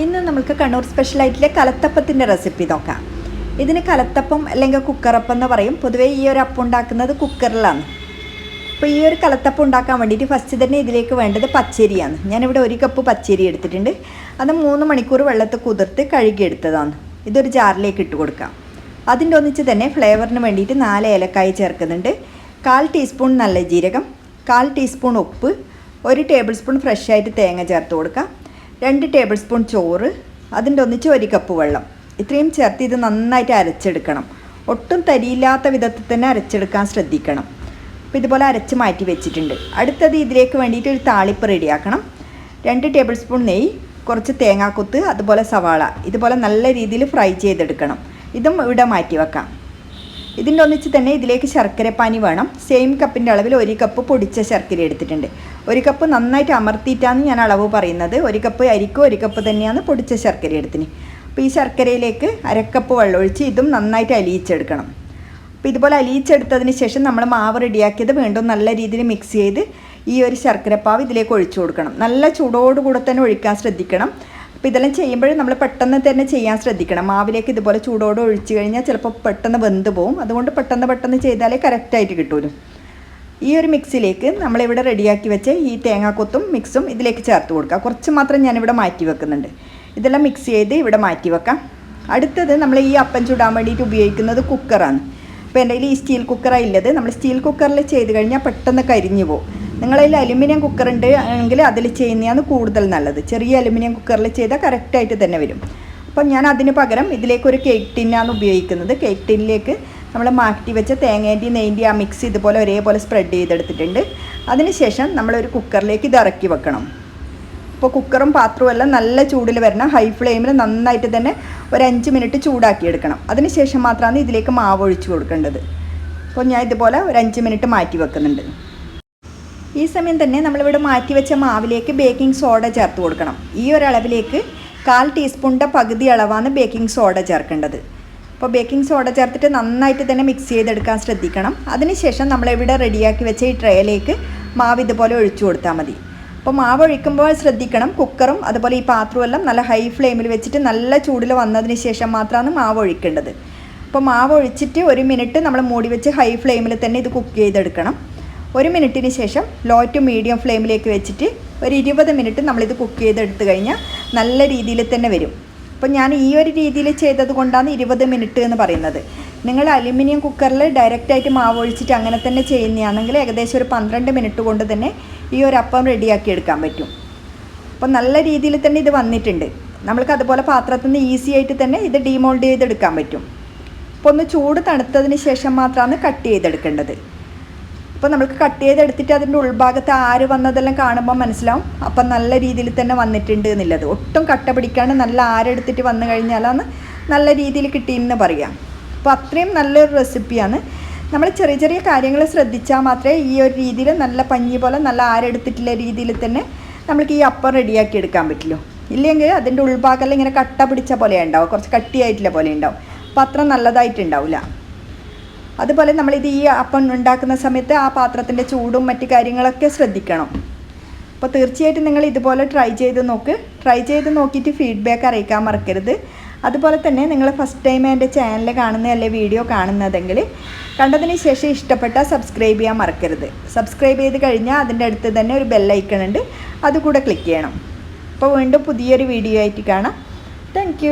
ഇന്ന് നമുക്ക് കണ്ണൂർ സ്പെഷ്യൽ ആയിട്ടുള്ള കലത്തപ്പത്തിന്റെ റെസിപ്പി നോക്കാം. ഇതിന് കലത്തപ്പം അല്ലെങ്കിൽ കുക്കറപ്പം എന്ന് പറയും. പൊതുവേ ഈ ഒരു അപ്പം ഉണ്ടാക്കുന്നത് കുക്കറിലാണ്. അപ്പോൾ ഈ ഒരു കലത്തപ്പം ഉണ്ടാക്കാൻ വേണ്ടിയിട്ട് ഫസ്റ്റ് തന്നെ ഇതിലേക്ക് വേണ്ടത് പച്ചരിയാണ്. ഞാനിവിടെ ഒരു കപ്പ് പച്ചരി എടുത്തിട്ടുണ്ട്. അത് മൂന്ന് മണിക്കൂർ വെള്ളത്തിൽ കുതിർത്ത് കഴുകിയെടുത്തതാണ്. ഇതൊരു ജാറിലേക്ക് ഇട്ട് കൊടുക്കാം. അതിന്റെ ഒന്നിച്ച് തന്നെ ഫ്ലേവറിന് വേണ്ടിയിട്ട് നാല് ഏലക്കായ ചേർക്കുന്നുണ്ട്. കാൽ ടീസ്പൂൺ നല്ല ജീരകം കാൽ ടീസ്പൂൺ ഉപ്പ് ഒരു ടേബിൾ സ്പൂൺ ഫ്രഷ് ആയിട്ട് തേങ്ങ ചേർത്ത് കൊടുക്കാം. രണ്ട് ടേബിൾ സ്പൂൺ ചോറ് അതിന്റെ ഒന്നിച്ച് ഒരു കപ്പ് വെള്ളം. ഇത്രയും ചേർത്ത് ഇത് നന്നായിട്ട് അരച്ചെടുക്കണം. ഒട്ടും തരിയില്ലാത്ത വിധത്തിൽ തന്നെ അരച്ചെടുക്കാൻ ശ്രദ്ധിക്കണം. അപ്പോൾ ഇതുപോലെ അരച്ച് മാറ്റി വെച്ചിട്ടുണ്ട്. അടുത്തത് ഇതിലേക്ക് വേണ്ടിയിട്ട് ഒരു താളിപ്പ് റെഡിയാക്കണം. രണ്ട് ടേബിൾ സ്പൂൺ നെയ്യ് കുറച്ച് തേങ്ങാക്കൊത്ത് അതുപോലെ സവാള. ഇതുപോലെ നല്ല രീതിയിൽ ഫ്രൈ ചെയ്തെടുക്കണം. ഇതും ഇവിടെ മാറ്റി വെക്കാം. ഇതിന്റെ ഒന്നിച്ച് തന്നെ ഇതിലേക്ക് ശർക്കരപ്പാനി വേണം. സെയിം കപ്പിന്റെ അളവിൽ ഒരു കപ്പ് പൊടിച്ച ശർക്കര എടുത്തിട്ടുണ്ട്. ഒരു കപ്പ് നന്നായിട്ട് അമർത്തിയിട്ടാണ് ഞാൻ അളവ് പറയുന്നത്. ഒരു കപ്പ് അരിക്കും ഒരു കപ്പ് തന്നെയാണ് പൊടിച്ച ശർക്കര എടുത്തിന്. അപ്പോൾ ഈ ശർക്കരയിലേക്ക് അരക്കപ്പ് വെള്ളമൊഴിച്ച് ഇതും നന്നായിട്ട് അലിയിച്ചെടുക്കണം. അപ്പോൾ ഇതുപോലെ അലിയിച്ചെടുത്തതിന് ശേഷം നമ്മൾ മാവ് റെഡിയാക്കിയത് വീണ്ടും നല്ല രീതിയിൽ മിക്സ് ചെയ്ത് ഈ ഒരു ശർക്കരപ്പാവ് ഇതിലേക്ക് ഒഴിച്ചു കൊടുക്കണം. നല്ല ചൂടോടുകൂടെ തന്നെ ഒഴിക്കാൻ ശ്രദ്ധിക്കണം. അപ്പോൾ ഇതെല്ലാം ചെയ്യുമ്പോഴും നമ്മൾ പെട്ടെന്ന് തന്നെ ചെയ്യാൻ ശ്രദ്ധിക്കണം. മാവിലേക്ക് ഇതുപോലെ ചൂടോടെ ഒഴിച്ച് കഴിഞ്ഞാൽ ചിലപ്പോൾ പെട്ടെന്ന് വെന്ത് പോകും അതുകൊണ്ട് പെട്ടെന്ന് പെട്ടെന്ന് ചെയ്താലേ കറക്റ്റായിട്ട് കിട്ടുമല്ലോ ഈ ഒരു മിക്സിലേക്ക് നമ്മളിവിടെ റെഡിയാക്കി വെച്ച് ഈ തേങ്ങാക്കൊത്തും മിക്സും ഇതിലേക്ക് ചേർത്ത് കൊടുക്കുക കുറച്ച് മാത്രം ഞാനിവിടെ മാറ്റി വെക്കുന്നുണ്ട്. ഇതെല്ലാം മിക്സ് ചെയ്ത് ഇവിടെ മാറ്റി വെക്കാം. അടുത്തത് നമ്മൾ ഈ അപ്പം ചൂടാൻ വേണ്ടിയിട്ട് ഉപയോഗിക്കുന്നത് കുക്കറാണ് അപ്പോൾ എന്റെ കയ്യിൽ ഈ സ്റ്റീൽ കുക്കറാണ് ഇല്ലത്. നമ്മൾ സ്റ്റീൽ കുക്കറിൽ ചെയ്ത് കഴിഞ്ഞാൽ പെട്ടെന്ന് കരിഞ്ഞു പോകും. നിങ്ങളതിൽ അലുമിനിയം കുക്കർ ഉണ്ട് എങ്കിൽ അതിൽ ചെയ്യുന്നതാണ് കൂടുതൽ നല്ലത്. ചെറിയ അലുമിനിയം കുക്കറിൽ ചെയ്താൽ കറക്റ്റായിട്ട് തന്നെ വരും. അപ്പം ഞാൻ അതിന് പകരം ഇതിലേക്ക് ഒരു കേക്ക് ടിന്നാണ് ഉപയോഗിക്കുന്നത്. കേക്ക് ടിന്നിലേക്ക് നമ്മൾ മാറ്റി വെച്ച തേങ്ങേന്റെയും നെയ്ന്റെയും ആ മിക്സ് ഇതുപോലെ ഒരേപോലെ സ്പ്രെഡ് ചെയ്തെടുത്തിട്ടുണ്ട്. അതിനുശേഷം നമ്മളൊരു കുക്കറിലേക്ക് ഇത് ഇറക്കി വെക്കണം. ഇപ്പോൾ കുക്കറും പാത്രവും എല്ലാം നല്ല ചൂടിൽ വരണം. ഹൈ ഫ്ലെയിമിൽ നന്നായിട്ട് തന്നെ ഒരു അഞ്ച് മിനിറ്റ് ചൂടാക്കിയെടുക്കണം അതിനുശേഷം മാത്രമാണ് ഇതിലേക്ക് മാവ് ഒഴിച്ചു കൊടുക്കേണ്ടത്. അപ്പോൾ ഞാൻ ഇതുപോലെ ഒരു അഞ്ച് മിനിറ്റ് മാറ്റി വെക്കുന്നുണ്ട്. ഈ സമയം തന്നെ നമ്മളിവിടെ മാറ്റി വെച്ച മാവിലേക്ക് ബേക്കിംഗ് സോഡ ചേർത്ത് കൊടുക്കണം. ഈ ഒരളവിലേക്ക് കാൽ ടീസ്പൂണിന്റെ പകുതി അളവാണ് ബേക്കിംഗ് സോഡ ചേർക്കേണ്ടത്. അപ്പോൾ ബേക്കിംഗ് സോഡ ചേർത്തിട്ട് നന്നായിട്ട് തന്നെ മിക്സ് ചെയ്തെടുക്കാൻ ശ്രദ്ധിക്കണം. അതിനുശേഷം നമ്മളിവിടെ റെഡിയാക്കി വെച്ച ഈ ട്രേയിലേക്ക് മാവ് ഇതുപോലെ ഒഴിച്ചു കൊടുത്താൽ മതി. അപ്പോൾ മാവ് ഒഴിക്കുമ്പോൾ ശ്രദ്ധിക്കണം കുക്കറും അതുപോലെ ഈ പാത്രവും എല്ലാം നല്ല ഹൈ ഫ്ലെയിമിൽ വെച്ചിട്ട് നല്ല ചൂടിൽ വന്നതിന് ശേഷം മാത്രമാണ് മാവ് ഒഴിക്കേണ്ടത്. അപ്പോൾ മാവ് ഒഴിച്ചിട്ട് ഒരു മിനിറ്റ് നമ്മൾ മൂടി വെച്ച് ഹൈ ഫ്ലെയിമിൽ തന്നെ ഇത് കുക്ക് ചെയ്തെടുക്കണം. ഒരു മിനിറ്റിന് ശേഷം ലോ ടു മീഡിയം ഫ്ലെയിമിലേക്ക് വെച്ചിട്ട് ഒരു ഇരുപത് മിനിറ്റ് നമ്മളിത് കുക്ക് ചെയ്തെടുത്ത് കഴിഞ്ഞാൽ നല്ല രീതിയിൽ തന്നെ വരും. അപ്പോൾ ഞാൻ ഈ ഒരു രീതിയിൽ ചെയ്തത് കൊണ്ടാണ് ഇരുപത് മിനിറ്റ് എന്ന് പറയുന്നത്. നിങ്ങൾ അലുമിനിയം കുക്കറിൽ ഡയറക്റ്റായിട്ട് മാവ് ഒഴിച്ചിട്ട് അങ്ങനെ തന്നെ ചെയ്യുന്നതാണെങ്കിൽ ഏകദേശം ഒരു പന്ത്രണ്ട് മിനിറ്റ് കൊണ്ട് തന്നെ ഈ ഒരു അപ്പം റെഡിയാക്കി എടുക്കാൻ പറ്റും. അപ്പം നല്ല രീതിയിൽ തന്നെ ഇത് വന്നിട്ടുണ്ട്. നമ്മൾക്ക് അതുപോലെ പാത്രത്തിൽ നിന്ന് ഈസി ആയിട്ട് തന്നെ ഇത് ഡീമോൾഡ് ചെയ്തെടുക്കാൻ പറ്റും. അപ്പോൾ ഒന്ന് ചൂട് തണുത്തതിന് ശേഷം മാത്രമാണ് കട്ട് ചെയ്തെടുക്കേണ്ടത്. അപ്പോൾ നമുക്ക് കട്ട് ചെയ്തെടുത്തിട്ട് അതിന്റെ ഉൾഭാഗത്ത് ആര് വന്നതെല്ലാം കാണുമ്പോൾ മനസ്സിലാവും. അപ്പം നല്ല രീതിയിൽ തന്നെ വന്നിട്ടുണ്ട് എന്നുള്ളത്. ഒട്ടും കട്ട പിടിക്കാണ്ട് നല്ല ആരെടുത്തിട്ട് വന്നു കഴിഞ്ഞാലാണ് നല്ല രീതിയിൽ കിട്ടിയെന്ന് പറയാം. അപ്പോൾ അത്രയും നല്ലൊരു റെസിപ്പിയാണ് നമ്മൾ ചെറിയ ചെറിയ കാര്യങ്ങൾ ശ്രദ്ധിച്ചാൽ മാത്രമേ ഈ ഒരു രീതിയിൽ നല്ല പഞ്ഞി പോലെ നല്ല ആരെടുത്തിട്ടുള്ള രീതിയിൽ തന്നെ നമ്മൾക്ക് ഈ അപ്പം റെഡിയാക്കി എടുക്കാൻ പറ്റുള്ളൂ. ഇല്ലെങ്കിൽ അതിന്റെ ഉൾഭാഗമെല്ലാം ഇങ്ങനെ കട്ട പിടിച്ച പോലെ ഉണ്ടാവും. കുറച്ച് കട്ടിയായിട്ടുള്ള പോലെ ഉണ്ടാവും. അപ്പോൾ അത്ര നല്ലതായിട്ടുണ്ടാവില്ല അതുപോലെ നമ്മളിത് ഈ അപ്പം ഉണ്ടാക്കുന്ന സമയത്ത് ആ പാത്രത്തിന്റെ ചൂടും മറ്റു കാര്യങ്ങളൊക്കെ ശ്രദ്ധിക്കണം. അപ്പോൾ തീർച്ചയായിട്ടും നിങ്ങൾ ഇതുപോലെ ട്രൈ ചെയ്ത് നോക്ക്. ട്രൈ ചെയ്ത് നോക്കിയിട്ട് ഫീഡ്ബാക്ക് അറിയിക്കാൻ മറക്കരുത്. അതുപോലെ തന്നെ നിങ്ങൾ ഫസ്റ്റ് ടൈം എന്റെ ചാനൽ കാണുന്ന അല്ലെ വീഡിയോ കാണുന്നതെങ്കിൽ കണ്ടതിന് ശേഷം ഇഷ്ടപ്പെട്ടാൽ സബ്സ്ക്രൈബ് ചെയ്യാൻ മറക്കരുത്. സബ്സ്ക്രൈബ് ചെയ്ത് കഴിഞ്ഞാൽ അതിന്റെ അടുത്ത് തന്നെ ഒരു ബെല്ലൈക്കൺ ഉണ്ട്. അതുകൂടെ ക്ലിക്ക് ചെയ്യണം. അപ്പോൾ വീണ്ടും പുതിയൊരു വീഡിയോ ആയിട്ട് കാണാം. താങ്ക്